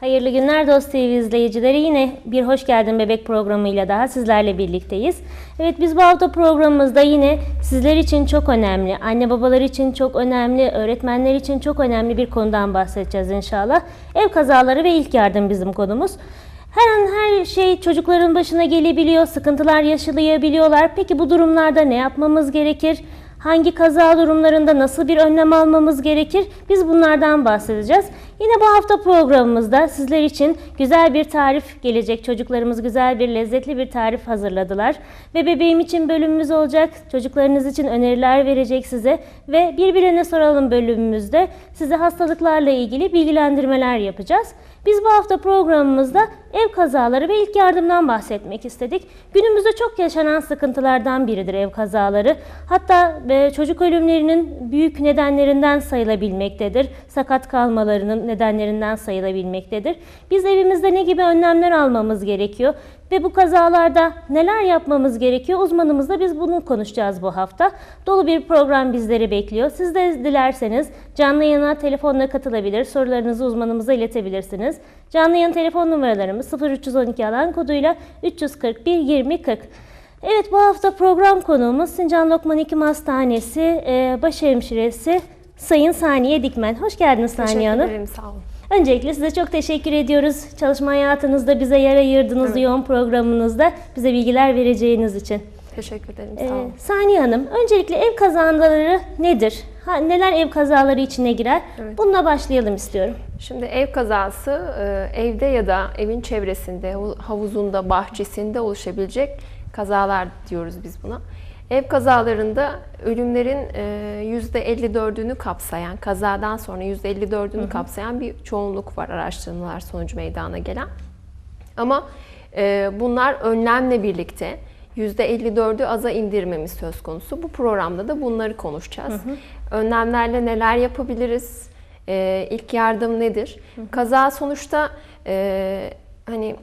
Hayırlı günler Dost TV izleyicileri. Yine bir Hoş Geldin Bebek programıyla daha sizlerle birlikteyiz. Evet biz bu hafta programımızda yine sizler için çok önemli, anne babalar için çok önemli, öğretmenler için çok önemli bir konudan bahsedeceğiz inşallah. Ev kazaları ve ilk yardım bizim konumuz. Her an her şey çocukların başına gelebiliyor, sıkıntılar yaşayabiliyorlar. Peki bu durumlarda ne yapmamız gerekir? Hangi kaza durumlarında nasıl bir önlem almamız gerekir? Biz bunlardan bahsedeceğiz. Yine bu hafta programımızda sizler için güzel bir tarif gelecek. Çocuklarımız güzel bir lezzetli bir tarif hazırladılar. Ve bebeğim için bölümümüz olacak. Çocuklarınız için öneriler verecek size. Ve birbirine soralım bölümümüzde size hastalıklarla ilgili bilgilendirmeler yapacağız. Biz bu hafta programımızda ev kazaları ve ilk yardımdan bahsetmek istedik. Günümüzde çok yaşanan sıkıntılardan biridir ev kazaları. Hatta e, çocuk ölümlerinin büyük nedenlerinden sayılabilmektedir. Sakat kalmalarının nedenlerinden sayılabilmektedir. Biz evimizde ne gibi önlemler almamız gerekiyor ve bu kazalarda neler yapmamız gerekiyor? Uzmanımızla biz bunu konuşacağız bu hafta. Dolu bir program bizleri bekliyor. Siz de dilerseniz canlı yayına telefonla katılabilir, sorularınızı uzmanımıza iletebilirsiniz. Canlı yayın telefon numaralarımız 0312 alan koduyla 341 20 40. Evet bu hafta program konuğumuz Sincan Lokman Hekim Hastanesi e, başhemşiresi Sayın Saniye Dikmen. Hoş geldiniz Saniye Teşekkür Hanım. ederim, sağ olun. Öncelikle size çok teşekkür ediyoruz. Çalışma hayatınızda bize yer ayırdığınız yoğun programınızda bize bilgiler vereceğiniz için. Teşekkür ederim, Ee, sağ olun. Saniye Hanım, öncelikle ev kazaları nedir? Ha, neler ev kazaları içine girer? Bununla başlayalım istiyorum. Şimdi ev kazası e, evde ya da evin çevresinde, havuzunda, bahçesinde oluşabilecek kazalar diyoruz biz buna. Ev kazalarında ölümlerin e, %54'ünü kapsayan, kazadan sonra %54'ünü kapsayan bir çoğunluk var araştırmalar sonucu meydana gelen. Ama e, bunlar önlemle birlikte %54'ü aza indirmemiz söz konusu. Bu programda da bunları konuşacağız. Önlemlerle neler yapabiliriz? E, ilk yardım nedir? Kaza sonuçta e, hani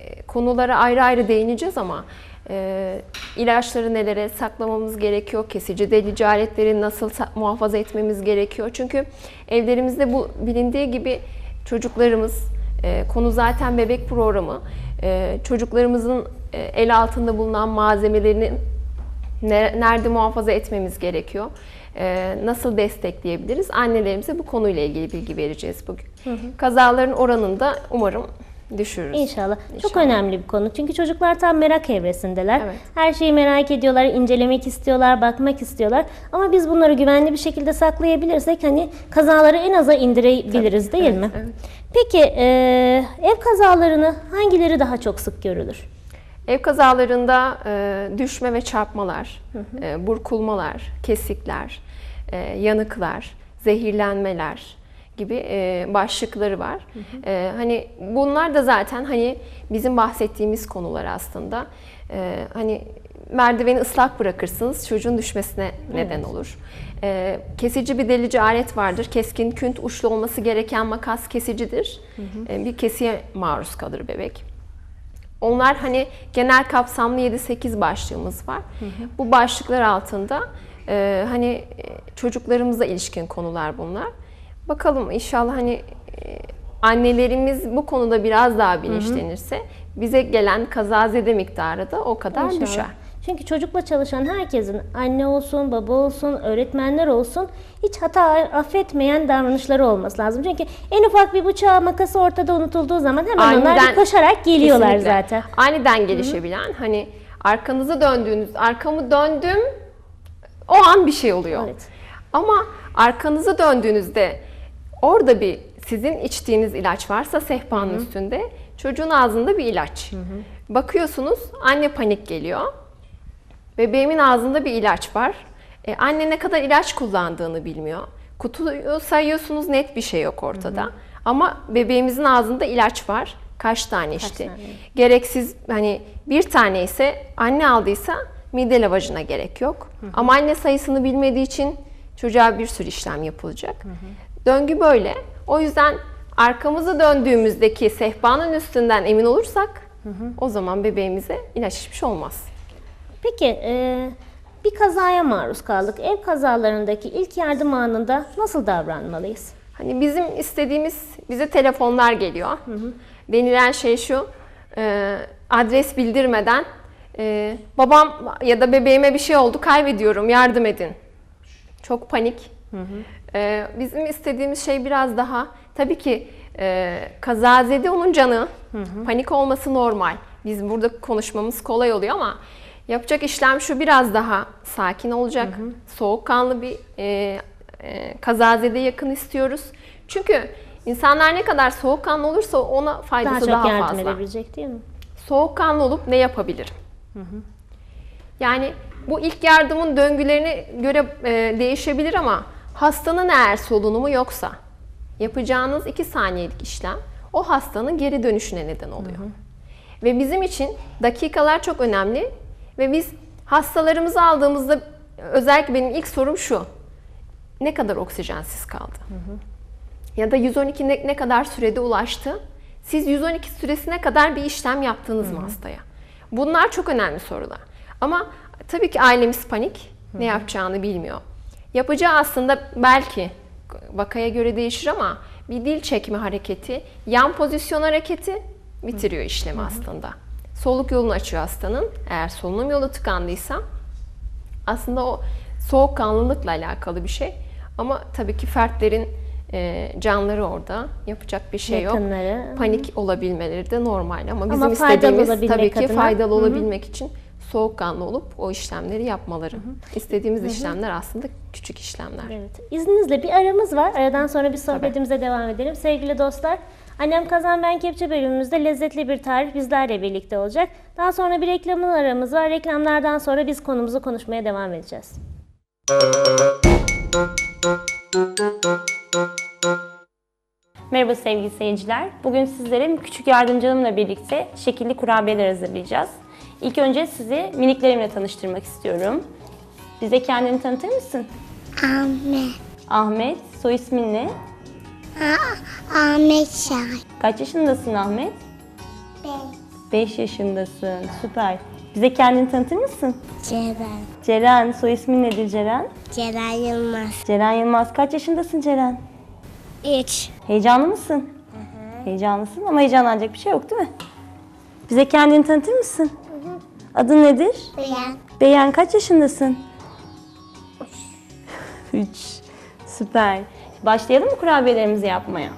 e, konulara ayrı ayrı değineceğiz ama e, ilaçları nelere saklamamız gerekiyor, kesici delici aletleri nasıl muhafaza etmemiz gerekiyor. Çünkü evlerimizde bu bilindiği gibi çocuklarımız, e, konu zaten bebek programı, çocuklarımızın e, el altında bulunan malzemelerini ne- nerede muhafaza etmemiz gerekiyor, e, nasıl destekleyebiliriz, annelerimize bu konuyla ilgili bilgi vereceğiz bugün. Kazaların oranını da umarım düşürürüz. İnşallah. Çok İnşallah. önemli bir konu. Çünkü çocuklar tam merak evresindeler. Evet. Her şeyi merak ediyorlar, incelemek istiyorlar, bakmak istiyorlar. Ama biz bunları güvenli bir şekilde saklayabilirsek hani kazaları en aza indirebiliriz değil Evet, mi? evet. Peki e, ev kazalarını hangileri daha çok sık görülür? Ev kazalarında e, düşme ve çarpmalar, e, burkulmalar, kesikler, e, yanıklar, zehirlenmeler gibi e, başlıkları var. E, hani bunlar da zaten hani bizim bahsettiğimiz konular aslında. E, hani merdiveni ıslak bırakırsınız çocuğun düşmesine neden olur. E, kesici bir delici alet vardır. Keskin künt uçlu olması gereken makas kesicidir. E, bir kesiye maruz kalır bebek. Onlar hani genel kapsamlı 7-8 başlığımız var. Bu başlıklar altında e, hani e, çocuklarımıza ilişkin konular bunlar. Bakalım inşallah hani e, annelerimiz bu konuda biraz daha bilinçlenirse bize gelen kazazede miktarı da o kadar İnşallah. düşer. Çünkü çocukla çalışan herkesin anne olsun, baba olsun, öğretmenler olsun hiç hata affetmeyen davranışları olması lazım. Çünkü en ufak bir bıçağı makası ortada unutulduğu zaman hemen onlar bir Aniden- koşarak geliyorlar Kesinlikle. zaten. Aniden gelişebilen hani arkanızı döndüğünüz, arkamı döndüm o an bir şey oluyor. Evet. Ama arkanızı döndüğünüzde orada bir sizin içtiğiniz ilaç varsa sehpanın üstünde çocuğun ağzında bir ilaç. Bakıyorsunuz anne panik geliyor. Bebeğimin ağzında bir ilaç var. E, anne ne kadar ilaç kullandığını bilmiyor. Kutuyu sayıyorsunuz net bir şey yok ortada. Ama bebeğimizin ağzında ilaç var. Kaç tane içti? tane? Gereksiz hani bir tane ise anne aldıysa mide lavajına gerek yok. Ama anne sayısını bilmediği için çocuğa bir sürü işlem yapılacak. Döngü böyle. O yüzden arkamızı döndüğümüzdeki sehpanın üstünden emin olursak o zaman bebeğimize ilaç olmaz. Peki e, bir kazaya maruz kaldık. Ev kazalarındaki ilk yardım anında nasıl davranmalıyız? Hani bizim istediğimiz bize telefonlar geliyor. Denilen şey şu. e, adres bildirmeden e, babam ya da bebeğime bir şey oldu kaybediyorum yardım edin. Çok panik. E, bizim istediğimiz şey biraz daha tabii ki e, kazazede onun canı panik olması normal. Biz burada konuşmamız kolay oluyor ama yapacak işlem şu biraz daha sakin olacak. Soğukkanlı bir e, e, kazazede yakın istiyoruz. Çünkü insanlar ne kadar soğukkanlı olursa ona Daha faydası çok daha, yardım fazla. edebilecek değil mi? Soğukkanlı olup ne yapabilirim? Yani bu ilk yardımın döngülerine göre e, değişebilir ama hastanın eğer solunumu yoksa yapacağınız 2 saniyelik işlem o hastanın geri dönüşüne neden oluyor. Ve bizim için dakikalar çok önemli ve biz hastalarımızı aldığımızda özellikle benim ilk sorum şu. Ne kadar oksijensiz kaldı? Ya da 112 ne, ne kadar sürede ulaştı? Siz 112 süresine kadar bir işlem yaptınız mı hastaya? Bunlar çok önemli sorular. Ama tabii ki ailemiz panik. Ne yapacağını bilmiyor. Yapacağı aslında belki vakaya göre değişir ama bir dil çekme hareketi, yan pozisyon hareketi bitiriyor işlemi aslında. Soluk yolunu açıyor hastanın. Eğer solunum yolu tıkandıysa aslında o soğukkanlılıkla alakalı bir şey. Ama tabii ki fertlerin e, canları orada. Yapacak bir şey yok. Yakınları. Panik olabilmeleri de normal ama bizim Ama faydalı istediğimiz tabii ki faydalı olabilmek için soğukkanlı olup o işlemleri yapmaları. İstediğimiz işlemler aslında küçük işlemler. Evet. İzninizle bir aramız var. Aradan sonra bir sohbetimize devam edelim. Sevgili dostlar, Annem Kazan Ben Kepçe bölümümüzde lezzetli bir tarif bizlerle birlikte olacak. Daha sonra bir reklamın aramız var. Reklamlardan sonra biz konumuzu konuşmaya devam edeceğiz. Merhaba sevgili seyirciler. Bugün sizlere küçük yardımcımla birlikte şekilli kurabiyeler hazırlayacağız. İlk önce sizi miniklerimle tanıştırmak istiyorum. Bize kendini tanıtır mısın? Ahmet. Ahmet, soy ismin ne? Ah- Ahmet Şahin. Kaç yaşındasın Ahmet? Ben. 5 yaşındasın, süper. Bize kendini tanıtır mısın? Ceren. Ceren, soy ismin nedir Ceren? Ceren Yılmaz. Ceren Yılmaz, kaç yaşındasın Ceren? Üç. Heyecanlı mısın? Heyecanlısın ama heyecanlanacak bir şey yok değil mi? Bize kendini tanıtır mısın? Adın nedir? Beyan. Beyan kaç yaşındasın? 3. Süper. Başlayalım mı kurabiyelerimizi yapmaya?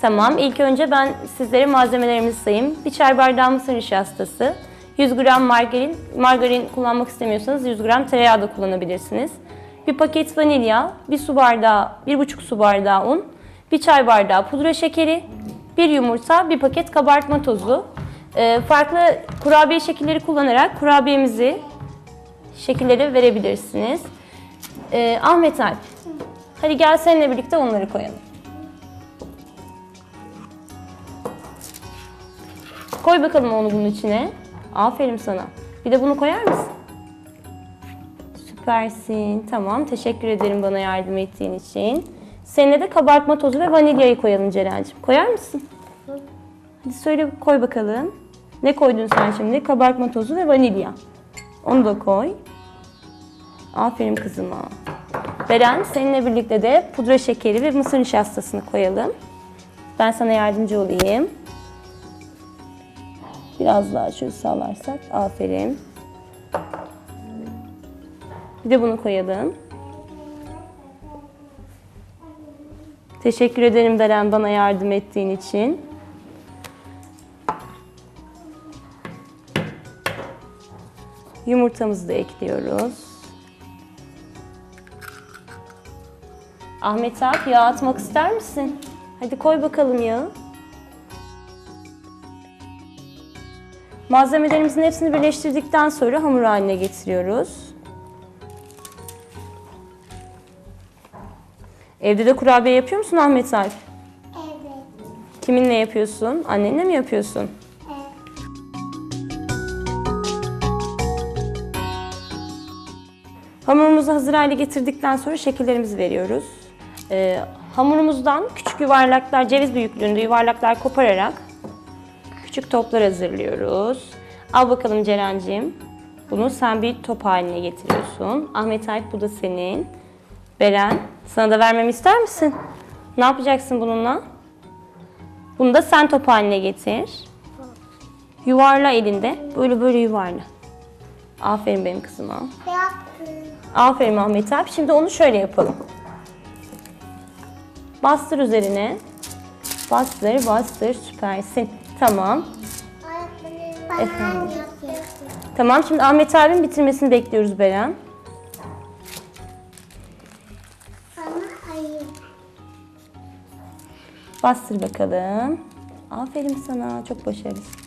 Tamam. İlk önce ben sizlere malzemelerimizi sayayım. Bir çay bardağı mısır nişastası, 100 gram margarin, margarin kullanmak istemiyorsanız 100 gram tereyağı da kullanabilirsiniz. Bir paket vanilya, bir su bardağı, bir buçuk su bardağı un, bir çay bardağı pudra şekeri, bir yumurta, bir paket kabartma tozu. Ee, farklı kurabiye şekilleri kullanarak kurabiyemizi şekilleri verebilirsiniz. Ee, Ahmet Alp, hadi gel seninle birlikte onları koyalım. Koy bakalım onu bunun içine. Aferin sana. Bir de bunu koyar mısın? Süpersin. Tamam. Teşekkür ederim bana yardım ettiğin için. Seninle de kabartma tozu ve vanilyayı koyalım Ceren'ciğim. Koyar mısın? Hadi söyle koy bakalım. Ne koydun sen şimdi? Kabartma tozu ve vanilya. Onu da koy. Aferin kızıma. Beren seninle birlikte de pudra şekeri ve mısır nişastasını koyalım. Ben sana yardımcı olayım. Biraz daha şöyle sağlarsak. Aferin. Bir de bunu koyalım. Teşekkür ederim Beren bana yardım ettiğin için. Yumurtamızı da ekliyoruz. Ahmet Alp yağ atmak ister misin? Hadi koy bakalım yağı. Malzemelerimizin hepsini birleştirdikten sonra hamur haline getiriyoruz. Evde de kurabiye yapıyor musun Ahmet Alp? Evet. Kiminle yapıyorsun? Annenle mi yapıyorsun? Hamurumuzu hazır hale getirdikten sonra şekillerimizi veriyoruz. Ee, hamurumuzdan küçük yuvarlaklar, ceviz büyüklüğünde yuvarlaklar kopararak küçük toplar hazırlıyoruz. Al bakalım Ceren'ciğim. Bunu sen bir top haline getiriyorsun. Ahmet Alp bu da senin. Beren, sana da vermemi ister misin? Ne yapacaksın bununla? Bunu da sen top haline getir. Yuvarla elinde. Böyle böyle yuvarla. Aferin benim kızıma. Yaptım. Aferin Ahmet abi. Şimdi onu şöyle yapalım. Bastır üzerine. Bastır, bastır. Süpersin. Tamam. Efendim? Tamam. Şimdi Ahmet abinin bitirmesini bekliyoruz Beren. Bastır bakalım. Aferin sana. Çok başarılısın.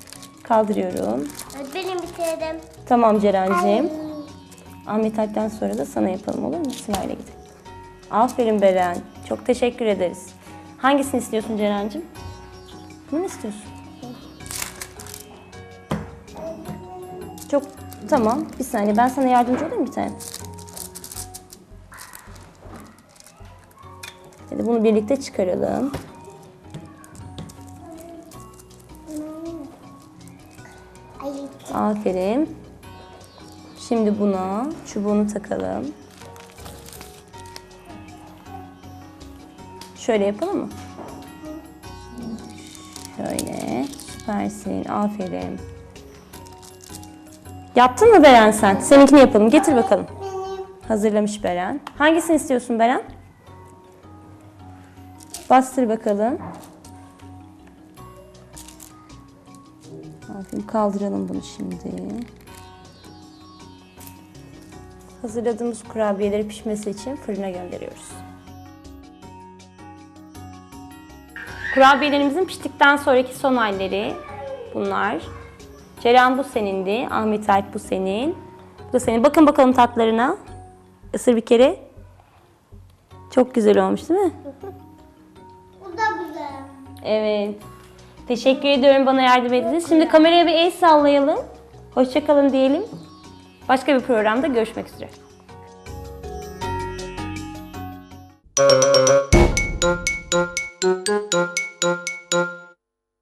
Kaldırıyorum. Benim bitirdim. Tamam Ceren'ciğim. Ahmet Alp'ten sonra da sana yapalım olur mu? Sırayla gidelim. Aferin Beren. Çok teşekkür ederiz. Hangisini istiyorsun Ceren'cim? Bunu istiyorsun? Çok tamam. Bir saniye ben sana yardımcı olayım bir tane. Hadi bunu birlikte çıkaralım. Aferin. Şimdi buna çubuğunu takalım. Şöyle yapalım mı? Şöyle. Süpersin. Aferin. Yaptın mı Beren sen? Seninkini yapalım. Getir bakalım. Hazırlamış Beren. Hangisini istiyorsun Beren? Bastır bakalım. Aferin. Kaldıralım bunu şimdi. Hazırladığımız kurabiyeleri pişmesi için fırına gönderiyoruz. Kurabiyelerimizin piştikten sonraki son halleri bunlar. Ceren bu senindi, Ahmet Alp bu senin. Bu da senin. Bakın bakalım tatlarına. Isır bir kere. Çok güzel olmuş değil mi? Bu da güzel. Evet. Teşekkür ediyorum bana yardım ettiğiniz. Şimdi kameraya bir el sallayalım. Hoşçakalın diyelim. Başka bir programda görüşmek üzere.